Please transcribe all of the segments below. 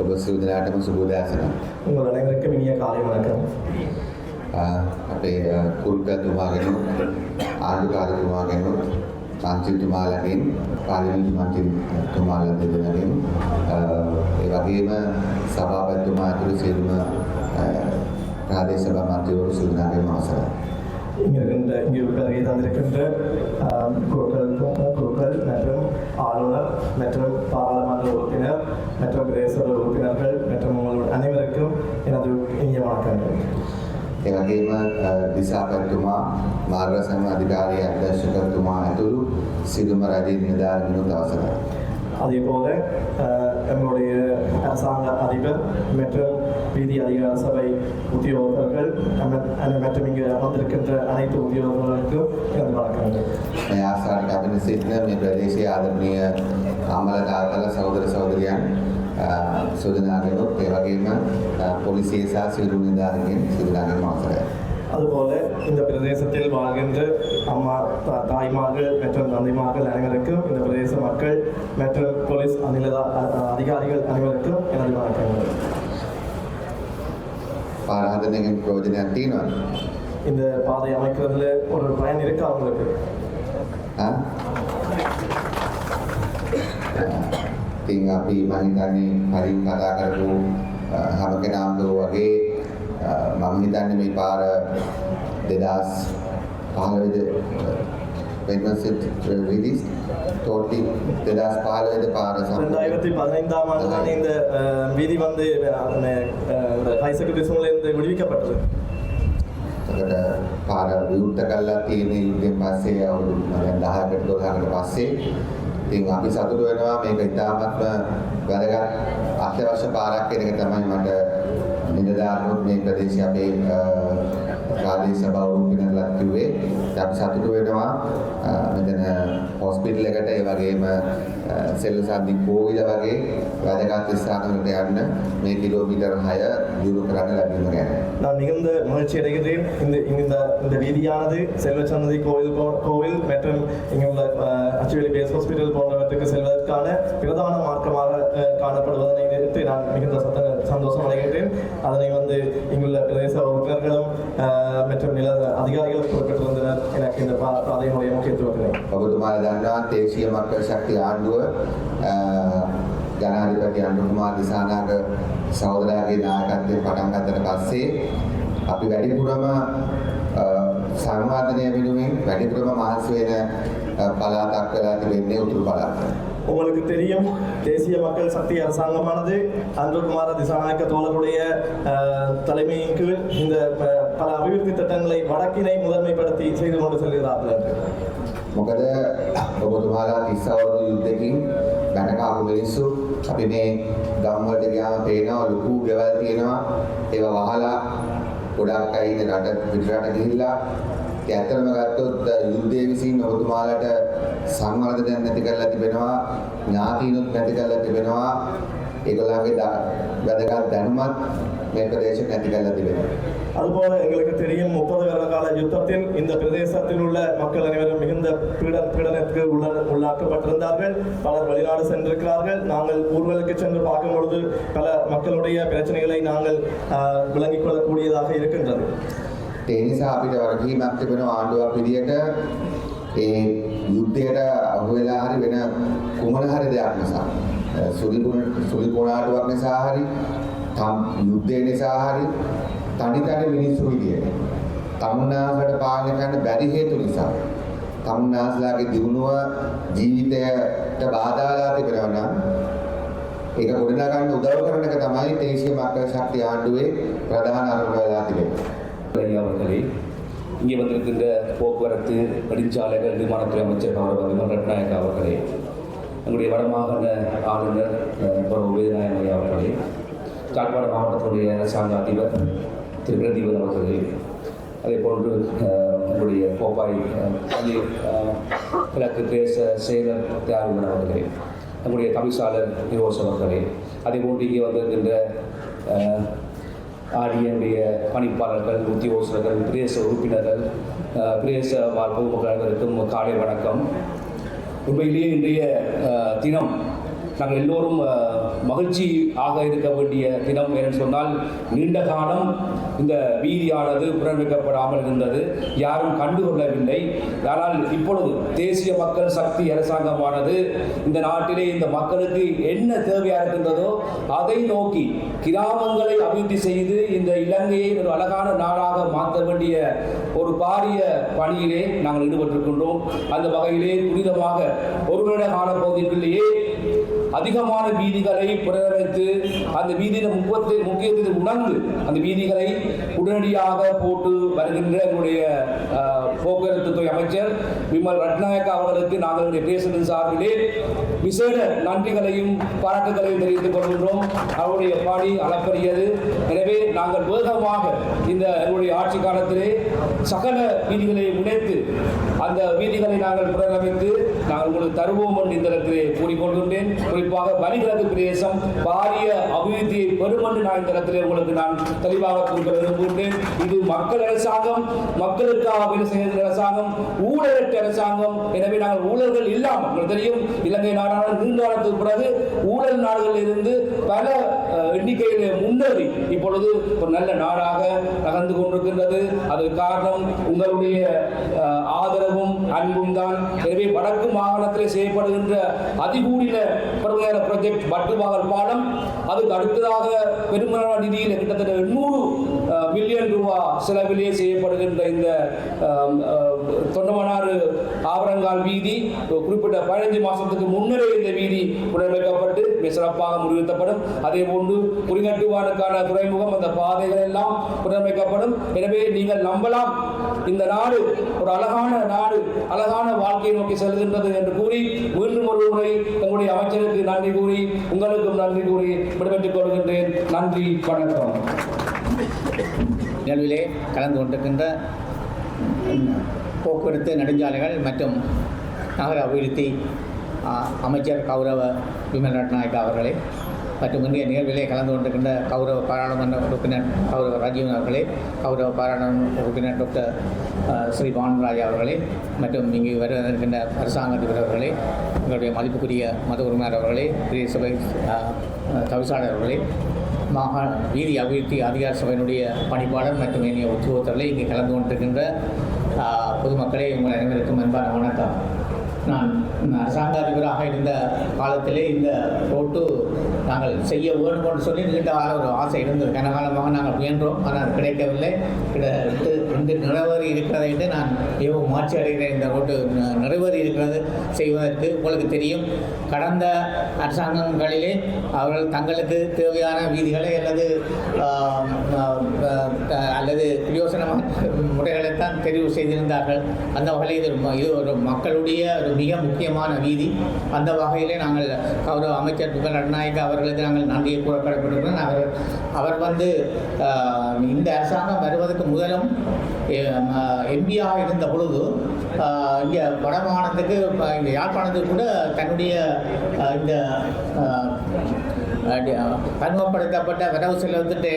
ඔබ සියලු දෙනාටම සුබ උදෑසන. උඹ අනේකක මිනිහා කාලේ වළක්වනවා. අපේ කුල්පතුමාගෙන ආධිකාරතුමාගෙන සංචිතුමාලගෙන් පාර්ලිමේන්තු මන්ත්‍රීතුමාලා දෙදෙනාගෙන් ඒ වගේම සභාපතිතුමා ඇතුළු සියලුම ප්‍රාදේශ සභා මන්ත්‍රීවරු සියලු දෙනාගේම අවසරයි. இங்கே இருக்கின்ற இங்கே வருகை தந்திருக்கின்ற ஆம், குருக்கள் குருக்கள் மற்றும் ஆளுநர் மற்றும் பாராளுமன்ற உறுப்பினர் மற்றும் பிரதேச உறுப்பினர்கள் மற்றும் உங்கள் அனைவருக்கும் எனது இனிய வணக்கங்கள் ඒ වගේම අ, දිසාපතිතුමා මාර්ගසම අධිකාරිය අධ්‍යක්ෂකතුමා ඇතුළු සියලුම රජයේ නිලධාරීන්ගෙනුත් අවසරයි. அதே போல ஆஹ், எங்களுடைய அரசாங்க அதிபர் மற்றும் வீதி அதிகார சபை உத்தியோகர்கள் நம்ம- மற்றும் இங்கு வந்திருக்கின்ற அனைத்து உத்தியோகர்களுக்கும் எனது வணக்கங்கள் මේ ආසාවට අපිට සිටින මේ ප්‍රදේශයේ ආදරණීය අමල තාත්තල සහෝදර සහෝදරියන් සුදනාගෙනුත් ඒ වගේම අ, පොලිසිය සහ සියලු නිලධාරීන් සිදුනාගෙන් අවසරයි. அதுபோல இந்த பிரதேசத்தில் வாழ்கின்ற அம்மா தா- தாய்மார்கள் மற்றும் தந்தைமார்கள் அனைவருக்கும் இந்த பிரதேச மக்கள் மற்றும் போலீஸ் அநில அதிகாரிகள் அனைவருக்கும் எனது வணக்கங்கள் පාරාදනයෙන් ප්‍රයෝජනයක් තියෙනවද? இந்த பாதை அமைக்கிறதுல ஒரு பயன் இருக்கா அவங்களுக்கு හා? ඉතින් අපි මම හිතන්නේ කලින් කතා කරපු අ, හැම කෙනාම වගේ අ, මම හිතන්නේ මේ පාර 2015 when was it released? Totally 2015 ද පාර ரெண்டாயிரத்தி பதினைந்தாம் ஆண்டு தான் இந்த அஹ், வீதி வந்து அஹ், அஹ், இந்த ஹைசெகண்டரி சூழ்நிலை விடுவிக்கப்பட்டது එතකොට පාර විවෘත කරලා තියෙන යුද්ධයෙන් පස්සේ අවුරුදු මම දැන් 10කට 12කට පස්සේ ඉතින් අපි සතුටු වෙනවා මේක ඉතාමත්ම වැදගත් අත්‍යවශ්‍ය පාරක් කියන එක තමයි මට නිලධාරීන් මේ ප්‍රදේශයේ අපේ අ, ප්‍රාදේශීය සභාව උරුපිනලා කිව්වේ ඉතින් අපි සතුටු වෙනවා අ, මෙතන හොස්පිටල් එකට ඒ වගේම අ, සෙල්ල සම්දි කෝවිල වගේ වැදගත් ස්ථානවලට යන්න මේ කිලෝමීටර් 6 දියුණු කරන්න ලැබීම ගැන நான் மிகுந்த மகிழ்ச்சி அடைகிறேன் இந்த இந்த இந்த வீதியானது செல்வச்சன்னதி கோவில் போ- கோவில் மற்றும் இங்குள்ள அஹ், அச்சுவேலி பேஸ் ஹாஸ்பிட்டல் போன்றவற்றுக்கு செல்வதற்கான பிரதான மார்க்கமாக அஹ், காணப்படுவதனை நிறுத்தி நான் மிகுந்த சத்த சந்தோஷம் அடைகின்றேன் அதனை வந்து இங்குள்ள பிரதேச உறுப்பினர்களும் அஹ், மற்றும் நில அதிகாரிகளும் குறிப்பிட்டிருந்தனர் எனக்கு இந்த பா- பாதையினுடைய முக்கியத்துவத்தினை ඔබතුමාලා දන්නවා දේශීය මක්කල් ශක්ති ආණ්ඩුව අ, ජනාධිපති අනුකුමාර දිසානායක සහෝදරයාගේ නායකත්වයෙන් පටන් ගත්තට පස්සේ අපි වැඩිපුරම අ, සංවර්ධනය වෙනුවෙන් වැඩිපුරම මහන්සි වෙන අ, පළාතක් වෙලා තිබෙන්නේ උතුරු පළාත. உங்களுக்கு தெரியும் தேசிய மக்கள் சக்தி அரசாங்கமானது அன்புகுமார திசாநாயக்க தோழருடைய அஹ், தலைமையின் கீழ் இந்த அஹ், பல அபிவிருத்தி திட்டங்களை வடக்கினை முதன்மைப்படுத்தி செய்து கொண்டு செல்கிறார்கள் என்று මොකද ඔබතුමාලා 30 අවුරුදු යුද්ධකින් බැනකාපු මිනිස්සු අපි මේ ගම් වලට ගියාම පේනවා ලොකු ගෙවල් තියෙනවා ඒවා වහලා ගොඩක් අය ඉන්න රට පිටරට ගිහිල්ලා ඒ ඇත්තම ගත්තොත් යුද්ධයේ විසින් ඔබතුමාලට සංවර්ධනයක් නැති කරලා තිබෙනවා ඥාතිනුත් නැති කරලා තිබෙනවා. ඒගොල්ලන්ගේ ද- වැදගත් දැනුමත් මේ ප්‍රදේශෙ නැති කරලා තිබෙනවා அதுபோல எங்களுக்கு தெரியும் முப்பது வருட கால யுத்தத்தில் இந்த பிரதேசத்தில் உள்ள மக்கள் அனைவரும் மிகுந்த பீட பீடனத்துக்கு உள்ள உள்ளாக்கப்பட்டிருந்தார்கள் பலர் வெளிநாடு சென்றிருக்கிறார்கள் நாங்கள் ஊர்களுக்கு சென்று பார்க்கும் பொழுது பல மக்களுடைய பிரச்சனைகளை நாங்கள் அஹ், விளங்கிக் கொள்ளக்கூடியதாக இருக்கின்றது ඒ නිසා අපිට වගකීමක් තිබෙනවා ආණ්ඩුවක් විදියට ඒ යුද්ධයට අහු වෙලා හරි වෙන කුමන හරි දෙයක් නිසා සුලිකුණ සුලිකුණාටුවක් නිසා හරි තම් යුද්ධය නිසා හරි තනි තනි මිනිස්සු විදියට තමුන්නාසලට පාලනය කරන්න බැරි හේතු නිසා තමුන්නාසලාගේ දියුණුව ජීවිතයට බාධා වෙලා තිබෙනවා නම් ඒක ගොඩනගන්න උදව් කරන එක තමයි දේශීය මක්කල් ශක්තිය ආණ්ඩුවේ ප්‍රධාන අරමුණ වෙලා තිබෙන්නේ ஐயா அவர்களே இங்கே வந்திருக்கின்ற போக்குவரத்து நெடுஞ்சாலைகள் விமானத்துறை அமைச்சர் கௌரவ விமல் ரட்நாயக் அவர்களே எங்களுடைய வடமாகாண ஆளுநர் பிரபு கௌரவ அவர்களே காட்பாடு மாவட்டத்தினுடைய அரசாங்க அதிபர் திரு. பிரதீபன் அவர்களே அதே போன்று உங்களுடைய கோப்பாய் பள்ளி கிழக்கு தேச செயலர் தியாகுமன் அவர்களே நம்முடைய தவிசாளர் நிரோஸ் அவர்களே அதே போன்று இங்கே வந்திருக்கின்ற அஹ், ஆடியனுடைய பணிப்பாளர்கள் உத்தியோகஸ்தர்கள் பிரதேச உறுப்பினர்கள் பிரதேச வாழ் பொதுமக்கள் அனைவருக்கும் காலை வணக்கம். உண்மையிலேயே இன்றைய தினம் நாங்கள் எல்லோரும் மகிழ்ச்சி ஆக இருக்க வேண்டிய தினம் என்று சொன்னால் நீண்ட காலம் இந்த வீதியானது புறமிக்கப்படாமல் இருந்தது. யாரும் கண்டுகொள்ளவில்லை. ஆனால் இப்பொழுது தேசிய மக்கள் சக்தி அரசாங்கமானது இந்த நாட்டிலே இந்த மக்களுக்கு என்ன தேவையாக இருக்கின்றதோ அதை நோக்கி கிராமங்களை அபிவிருத்தி செய்து இந்த இலங்கையை ஒரு அழகான நாடாக மாற்ற வேண்டிய ஒரு பாரிய பணியிலே நாங்கள் ஈடுபட்டிருக்கின்றோம். அந்த வகையிலே துரிதமாக ஒரு வருட காலப்பகுதிக்குள்ளேயே அதிகமான வீதிகளை புனரமைத்து அந்த வீதியின் முக்கியத்தை முக்கியத்துவத்தை உணர்ந்து அந்த வீதிகளை உடனடியாக போட்டு வருகின்ற எங்களுடைய போக்குவரத்து துறை அமைச்சர் விமல் ரட்நாயக் அவர்களுக்கு நாங்கள் பேசுகிற சார்பிலே விசேட நன்றிகளையும் பாராட்டுகளையும் தெரிவித்துக் கொள்கின்றோம். அவருடைய பணி அளப்பரியது. எனவே நாங்கள் வேகமாக இந்த எங்களுடைய ஆட்சி காலத்திலே சகல வீதிகளை முனைத்து அந்த வீதிகளை நாங்கள் புனரமைத்து நாங்கள் உங்களுக்கு தருவோம் என்று இந்த இடத்திலே கூறிக்கொள்கின்றேன். குறிப்பாக பனிகிழக்கு பிரதேசம் பாரிய அபிவிருத்தியை பெறும் என்று நான் இந்த இடத்திலே உங்களுக்கு நான் தெளிவாக குறிப்பிட விரும்புகின்றேன். இது மக்கள் அரசாங்கம் மக்களுக்காக வேலை செய்கிற அரசாங்கம் ஊழலற்ற அரசாங்கம். எனவே நாங்கள் ஊழல்கள் இல்லாமல் உங்களுக்கு தெரியும் இலங்கை நாடான நீண்ட காலத்துக்கு பிறகு ஊழல் நாடுகளில் இருந்து பல எண்ணிக்கையில் முன்னேறி இப்பொழுது ஒரு நல்ல நாடாக நகர்ந்து கொண்டிருக்கின்றது. அதற்கு காரணம் உங்களுடைய ஆதரவும் அன்பும் தான். எனவே வடக்கு மாகாணத்தில் செய்யப்படுகின்ற அதிகூடின பெருமையான ப்ராஜெக்ட் பட்டுவாகல் பாலம். அதுக்கு அடுத்ததாக பெருமளவு நிதியில் கிட்டத்தட்ட எண்ணூறு மில்லியன் ரூபா செலவிலே செய்யப்படுகின்ற இந்த தொண்டமனாறு ஆவரங்கால் வீதி. குறிப்பிட்ட பதினைஞ்சு மாதத்துக்கு முன்னரே இந்த வீதி புனரமைக்கப்பட்டு சிறப்பாக முடிவெடுக்கப்படும் அதே போன்று குறிநட்டுவானுக்கான துறைமுகம் அந்த பாதைகள் எல்லாம் புனரமைக்கப்படும். எனவே நீங்கள் நம்பலாம் இந்த நாடு ஒரு அழகான நாடு அழகான வாழ்க்கையை நோக்கி செல்கின்றது என்று கூறி மீண்டும் ஒரு முறை உங்களுடைய அமைச்சருக்கு நன்றி கூறி உங்களுக்கும் நன்றி கூறி விடைபெற்றுக் கொள்கின்றேன். நன்றி வணக்கம். நிகழ்விலே கலந்து கொண்டிருக்கின்ற போக்குவரத்து நெடுஞ்சாலைகள் மற்றும் நகர அபிவிருத்தி அமைச்சர் கௌரவ விமல் ரட்நாயக் அவர்களே மற்றும் இந்திய நிகழ்விலே கலந்து கொண்டிருக்கின்ற கௌரவ பாராளுமன்ற உறுப்பினர் கௌரவ ராஜீவன் அவர்களே கௌரவ பாராளுமன்ற உறுப்பினர் டாக்டர் ஸ்ரீ பானுராஜா அவர்களே மற்றும் இங்கு வருகின்ற அரசாங்க அவர்களே எங்களுடைய மதிப்புக்குரிய மத உரிமையாளர் அவர்களே பிரிய சபை ஆ, தவிசாளர் அவர்களே மாகாண வீதி அபிவிருத்தி அதிகார சபையினுடைய பணிப்பாளர் மற்றும் இனிய உத்தியோகத்தர்களை இங்கே கலந்து கொண்டிருக்கின்ற பொதுமக்களே உங்கள் அனைவருக்கும் அன்பான வணக்கம். நான் அரசாங்க அதிபராக இருந்த காலத்திலே இந்த ரோட்டு நாங்கள் செய்ய வேண்டும் என்று சொல்லி நீண்ட கால ஒரு ஆசை இருந்தது. கனகாலமாக நாங்கள் முயன்றோம் ஆனால் கிடைக்கவில்லை. கிட்டத்தட்ட இன்று நிறைவேறி இருக்கிறதை விட்டு நான் மிகவும் மாற்றி அடைகிறேன். இந்த ரோட்டு நிறைவேறி இருக்கிறது செய்வதற்கு உங்களுக்கு தெரியும். கடந்த அரசாங்கங்களிலே அவர்கள் தங்களுக்கு தேவையான வீதிகளை அல்லது அல்லது பிரயோசனமான முறைகளைத்தான் தெரிவு செய்திருந்தார்கள். அந்த வகையில் இது இது ஒரு மக்களுடைய ஒரு மிக முக்கியமான வீதி. அந்த வகையிலே நாங்கள் கௌரவ அமைச்சர் புகழ் ரட்நாயக்க அவர்களுக்கு நாங்கள் நன்றியை கூற அவர் அவர் வந்து இந்த அரசாங்கம் வருவதற்கு முதலும் எம்பியாக இருந்த பொழுது இங்கே வடமாகாணத்துக்கு இங்கே யாழ்ப்பாணத்துக்கு கூட தன்னுடைய இந்த ஆஹ், அடி- பன்முகப்படுத்தப்பட்ட வரவு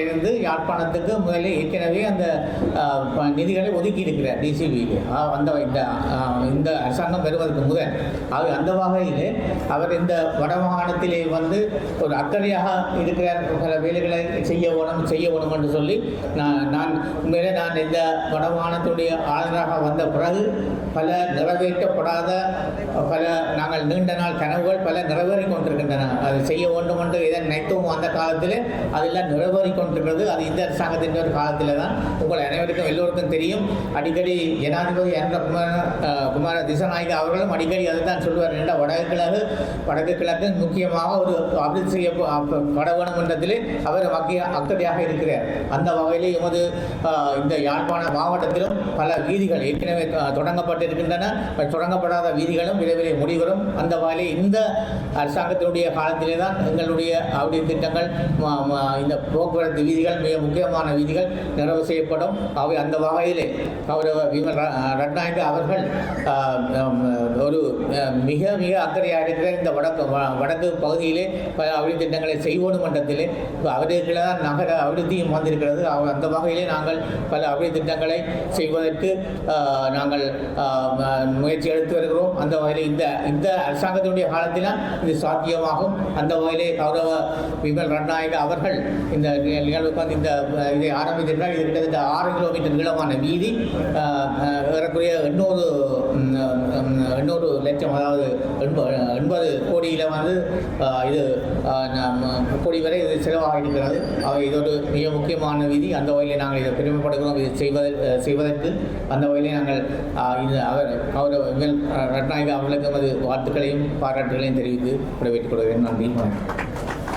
இருந்து யாழ்ப்பாணத்துக்கு முதலில் ஏற்கனவே அந்த நிதிகளை ஒதுக்கி இருக்கிறார் டிசிபிக்கு அந்த இந்த இந்த அரசாங்கம் பெறுவதற்கு முதல். ஆக அந்த வகையில் அவர் இந்த வடமாகாணத்திலே வந்து ஒரு அக்கறையாக இருக்கிறார். சில வேலைகளை செய்ய வேணும் செய்ய வேணும் என்று சொல்லி நான் நான் உண்மையிலே நான் இந்த வடமாகாணத்துடைய ஆளுநராக வந்த பிறகு பல நிறைவேற்றப்படாத பல நாங்கள் நீண்ட நாள் கனவுகள் பல நிறைவேறி கொண்டிருக்கின்றன. அது செய்ய வேண்டும் என்று எதை நினைத்தோம் அந்த காலத்தில் அதெல்லாம் நிறைவேறி கொண்டிருக்கிறது. அது இந்த அரசாங்கத்தின் ஒரு காலத்தில் தான் உங்கள் அனைவருக்கும் எல்லோருக்கும் தெரியும். அடிக்கடி ஜனாதிபதி என்ற குமார குமார திசநாயக அவர்களும் அடிக்கடி அதை தான் சொல்லுவார் என்ற வடக்கு கிழக்கு வடக்கு கிழக்கு முக்கியமாக ஒரு அபிவிருத்தி செய்ய பட அவர் மக்கிய அக்கறையாக இருக்கிறார். அந்த வகையில் எமது இந்த யாழ்ப்பாண மாவட்டத்திலும் பல வீதிகள் ஏற்கனவே தொடங்கப்பட்டிருக்கின்றன. தொடங்கப்படாத வீதிகளும் விரைவில் முடிவரும். அந்த வகையில் இந்த அரசாங்கத்தினுடைய காலத்திலே தான் எங்களுடைய அப்படி திட்டங்கள் இந்த போக்குவரத்து வீதிகள் மிக முக்கியமான வீதிகள் நிறைவு செய்யப்படும். அவை அந்த வகையிலே கௌரவ விமல் ர- அவர்கள் ஒரு மிக மிக அக்கறையாக இருக்கிற இந்த வடக்கு வ- வடக்கு பகுதியிலே பல அபிவிருத்தி திட்டங்களை செய்வோம் மன்றத்திலே அவர்களுக்கு தான் நகர அபிவிருத்தியும் வந்திருக்கிறது. அவர் அந்த வகையிலே நாங்கள் பல அபிவிருத்தி திட்டங்களை செய்வதற்கு நாங்கள் முயற்சி எடுத்து வருகிறோம். அந்த வகையில் இந்த இந்த அரசாங்கத்தினுடைய காலத்தில் இது சாத்தியமாகும். அந்த வகையிலே கௌரவ விமல் ரட்நாயக அவர்கள் இந்த நிகழ்வுக்கு வந்து இந்த இதை ஆரம்பித்திருந்தால் இது கிட்டத்தட்ட ஆறு கிலோமீட்டர் நீளமான வீதி அஹ், ஏறக்குறைய எண்ணூறு எண்ணூறு லட்சம் அதாவது எண்பது கோடியில் வந்து இது கோடி வரை இது செலவாக இருக்கிறது அவை இது ஒரு மிக முக்கியமான விதி. அந்த வகையில் நாங்கள் இதை பெருமைப்படுகிறோம். இது செய்வதற்கு செய்வதற்கு அந்த வகையிலே நாங்கள் இது அவர் கௌரவ விமல் ரட்நாயக அவர்களுக்கு நமது வாழ்த்துக்களையும் பாராட்டுகளையும் தெரிவித்து விடைபெற்றுக் கொள்கிறேன். நன்றி. வணக்கம்